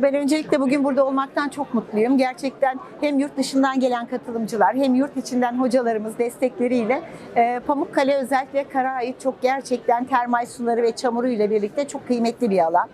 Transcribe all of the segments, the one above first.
Ben öncelikle bugün burada olmaktan çok mutluyum. Gerçekten hem yurt dışından gelen katılımcılar hem yurt içinden hocalarımız destekleriyle e, Pamukkale özellikle Karaait çok gerçekten termal suları ve çamuru ile birlikte çok kıymetli bir alan.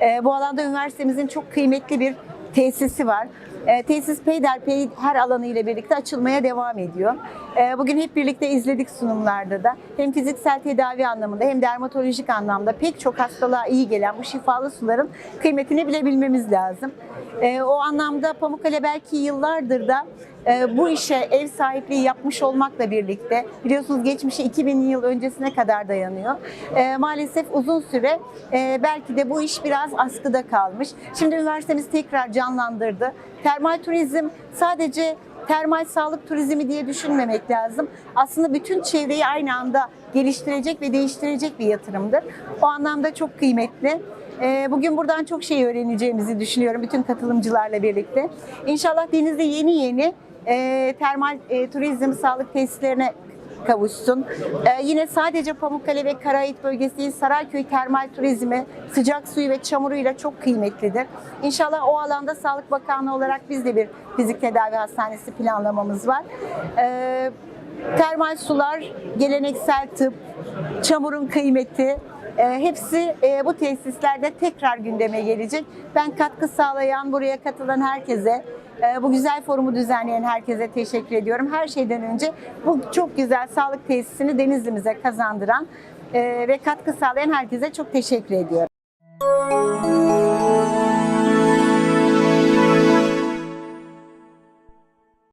E, Bu alanda üniversitemizin çok kıymetli bir tesisi var. E, tesis peyderpey her alanı ile birlikte açılmaya devam ediyor. E, bugün hep birlikte izledik sunumlarda da. Hem fiziksel tedavi anlamında hem dermatolojik anlamda pek çok hastalığa iyi gelen bu şifalı suların kıymetini bilebilmemiz lazım. E, o anlamda Pamukkale belki yıllardır da bu işe ev sahipliği yapmış olmakla birlikte biliyorsunuz geçmişi 2000 yıl öncesine kadar dayanıyor. E, maalesef uzun süre e, belki de bu iş biraz askıda kalmış. Şimdi üniversitemiz tekrar canlandırdı. Termal turizm sadece termal sağlık turizmi diye düşünmemek lazım. Aslında bütün çevreyi aynı anda geliştirecek ve değiştirecek bir yatırımdır. O anlamda çok kıymetli. Ee, Bugün buradan çok şey öğreneceğimizi düşünüyorum bütün katılımcılarla birlikte. İnşallah denizde yeni yeni e, termal e, turizm sağlık tesislerine kavuşsun. Ee, yine sadece Pamukkale ve Karayit bölgesi değil, Sarayköy termal turizmi sıcak suyu ve çamuruyla çok kıymetlidir. İnşallah o alanda Sağlık Bakanlığı olarak biz de bir fizik tedavi hastanesi planlamamız var. Ee, termal sular, geleneksel tıp, çamurun kıymeti, e, hepsi e, bu tesislerde tekrar gündeme gelecek. Ben katkı sağlayan, buraya katılan herkese, bu güzel forumu düzenleyen herkese teşekkür ediyorum. Her şeyden önce bu çok güzel sağlık tesisini Denizli'mize kazandıran e, ve katkı sağlayan herkese çok teşekkür ediyorum.